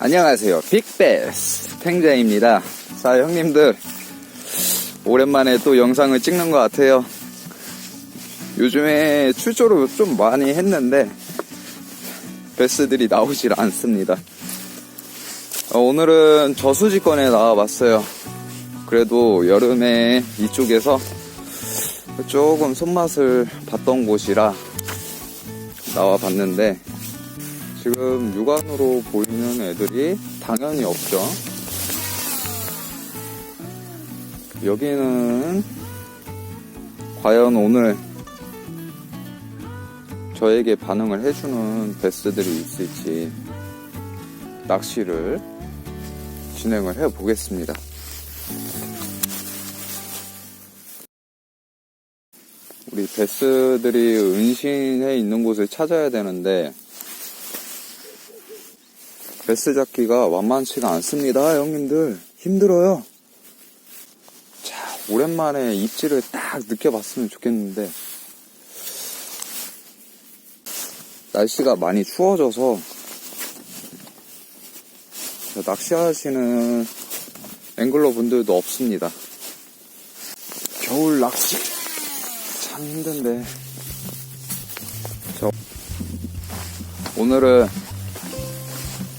안녕하세요. 빅베스 탱자입니다. 자, 형님들. 오랜만에 또 영상을 찍는 것 같아요. 요즘에 출조를 좀 많이 했는데, 베스들이 나오질 않습니다. 어, 오늘은 저수지권에 나와봤어요. 그래도 여름에 이쪽에서 조금 손맛을 봤던 곳이라 나와봤는데, 지금 육안으로 보이는 애들이 당연히 없죠. 여기는 과연 오늘 저에게 반응을 해주는 베스들이 있을지 낚시를 진행을 해 보겠습니다. 우리 베스들이 은신해 있는 곳을 찾아야 되는데 베스 잡기가 만만치가 않습니다, 형님들. 힘들어요. 자, 오랜만에 입질을 딱 느껴봤으면 좋겠는데, 날씨가 많이 추워져서, 저 낚시하시는 앵글러 분들도 없습니다. 겨울 낚시. 참 힘든데. 저, 오늘은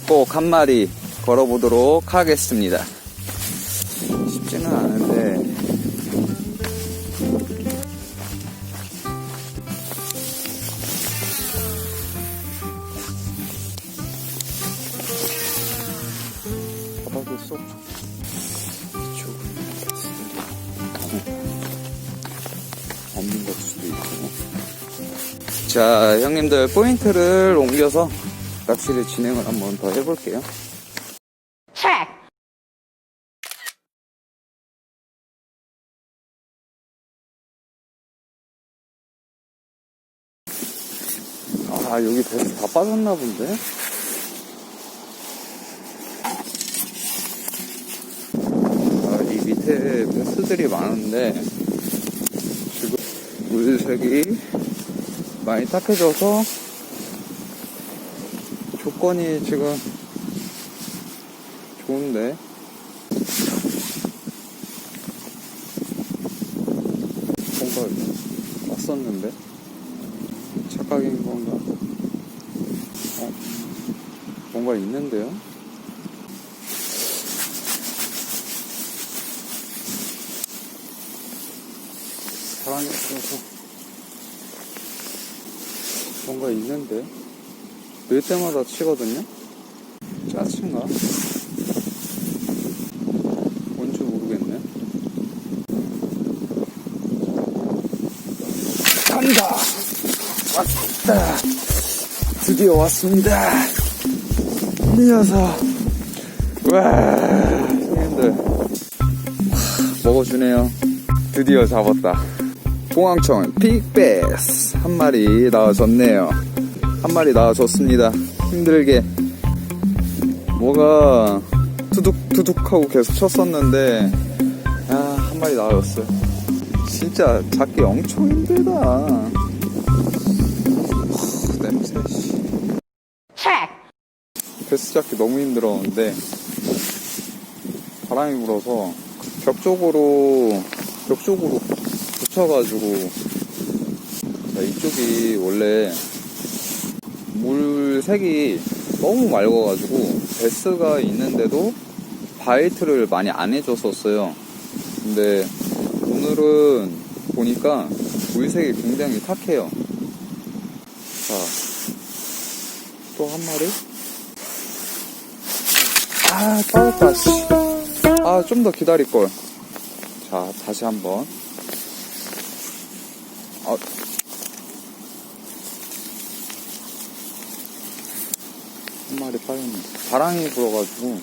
꼭 한 마리 걸어보도록 하겠습니다. 쉽지는 않은데. 바닥에 쏙 없는 걸 수도 있고. 자, 형님들 포인트를 옮겨서 낚시를 진행을 한번 더 해볼게요. 아, 여기 배스 다 빠졌나 본데? 아, 이 밑에 배스들이 많은데, 지금 물색이 많이 탁해져서 조건이 지금 좋은데 뭔가 왔었는데 착각인 건가? 어? 뭔가 있는데요? 사랑이 없어서 뭔가 있는데 늘 때마다 치거든요? 짜친가? 뭔지 모르겠네. 간다! 왔다! 드디어 왔습니다! 이 녀석! 와, 형님들. 먹어주네요. 드디어 잡았다. 봉황청 빅베스 한 마리 나와줬네요. 한 마리 나와줬습니다. 힘들게. 뭐가 투둑 투둑하고 계속 쳤었는데 아, 한 마리 나와줬어요. 진짜 잡기 엄청 힘들다. 하, 냄새 씨. 베스 잡기 너무 힘들었는데 바람이 불어서 벽 쪽으로 벽 쪽으로 붙여가지고 자, 이쪽이 원래 물 색이 너무 맑아가지고 베스가 있는데도 바이트를 많이 안 해줬었어요. 근데 오늘은 보니까 물색이 굉장히 탁해요. 자, 또 한 마리? 아, 빠졌다, 씨. 아, 좀 더 기다릴걸. 자, 다시 한 번. 아, 한 마리 빠졌네. 바람이 불어가지고.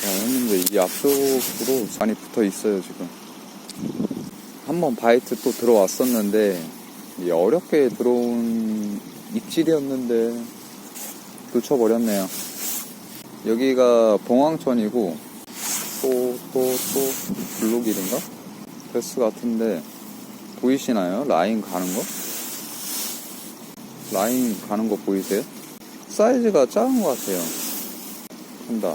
자, 형님들, 이 앞쪽으로 많이 붙어 있어요, 지금. 한번 바이트 또 들어왔었는데, 이 어렵게 들어온 입질이었는데, 놓쳐버렸네요. 여기가 봉황천이고, 또, 또, 또, 블루길인가? 베스 같은데, 보이시나요? 라인 가는 거? 라인 가는 거 보이세요? 사이즈가 작은 것 같아요. 간다.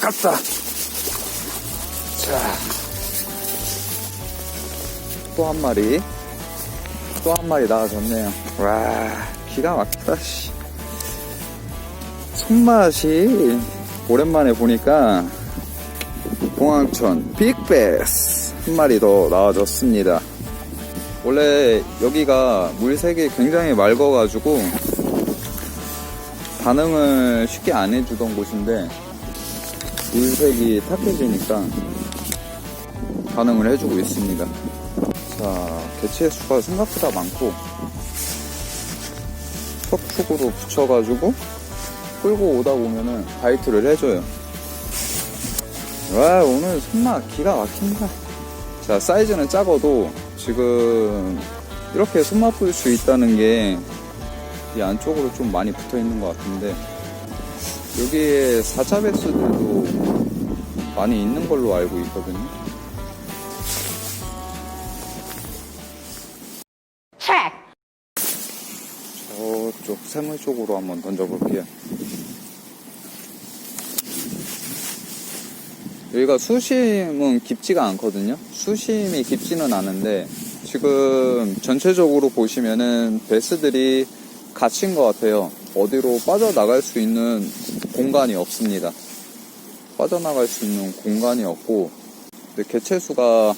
갔다. 자. 또 한 마리. 또 한 마리 나와줬네요. 와, 기가 막히다, 씨. 손맛이 오랜만에 보니까 공항천 빅베스 한 마리 더 나와줬습니다. 원래 여기가 물색이 굉장히 맑아가지고 반응을 쉽게 안 해주던 곳인데 물색이 탁해지니까 반응을 해주고 있습니다. 자, 개체 수가 생각보다 많고 척축으로 붙여가지고 끌고 오다 보면은 바이트를 해줘요. 와, 오늘 손맛 기가 막힌다. 자, 사이즈는 작아도 지금 이렇게 손맛 볼 수 있다는 게 이 안쪽으로 좀 많이 붙어 있는 것 같은데 여기에 4차 배수들도 많이 있는 걸로 알고 있거든요. 저쪽 새물 쪽으로 한번 던져볼게요. 여기가 수심은 깊지가 않거든요. 수심이 깊지는 않은데 지금 전체적으로 보시면은 베스들이 갇힌 것 같아요. 어디로 빠져나갈 수 있는 공간이 없습니다. 빠져나갈 수 있는 공간이 없고 개체수가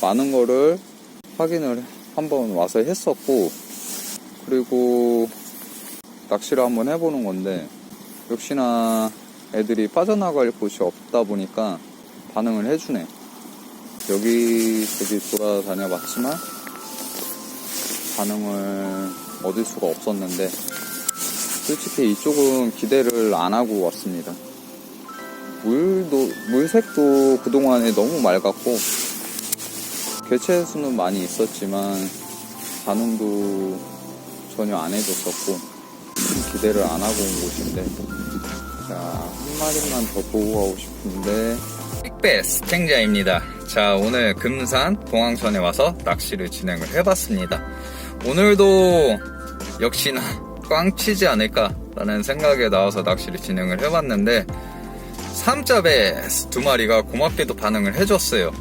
많은 거를 확인을 한번 와서 했었고 그리고 낚시를 한번 해보는 건데 역시나 애들이 빠져나갈 곳이 없다 보니까 반응을 해주네. 여기 저기 돌아다녀 봤지만 반응을 얻을 수가 없었는데 솔직히 이쪽은 기대를 안 하고 왔습니다. 물도 물색도 그동안에 너무 맑았고 개체 수는 많이 있었지만 반응도 전혀 안 해줬었고 기대를 안 하고 온 곳인데 자, 한 마리만 더 보고 가고 싶은데. 빅베스 탱자입니다. 자, 오늘 금산 동항천에 와서 낚시를 진행을 해봤습니다. 오늘도 역시나 꽝 치지 않을까라는 생각에 나와서 낚시를 진행을 해봤는데, 3자 베스 두 마리가 고맙게도 반응을 해줬어요.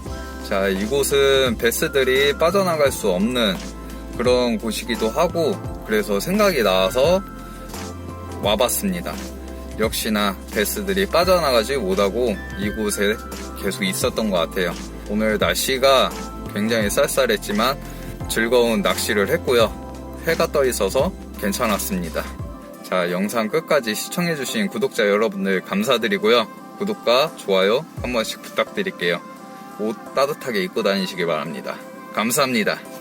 자, 이곳은 베스들이 빠져나갈 수 없는 그런 곳이기도 하고, 그래서 생각이 나와서 와봤습니다. 역시나 베스들이 빠져나가지 못하고 이곳에 계속 있었던 것 같아요. 오늘 날씨가 굉장히 쌀쌀했지만 즐거운 낚시를 했고요. 해가 떠 있어서 괜찮았습니다. 자, 영상 끝까지 시청해주신 구독자 여러분들 감사드리고요. 구독과 좋아요 한 번씩 부탁드릴게요. 옷 따뜻하게 입고 다니시기 바랍니다. 감사합니다.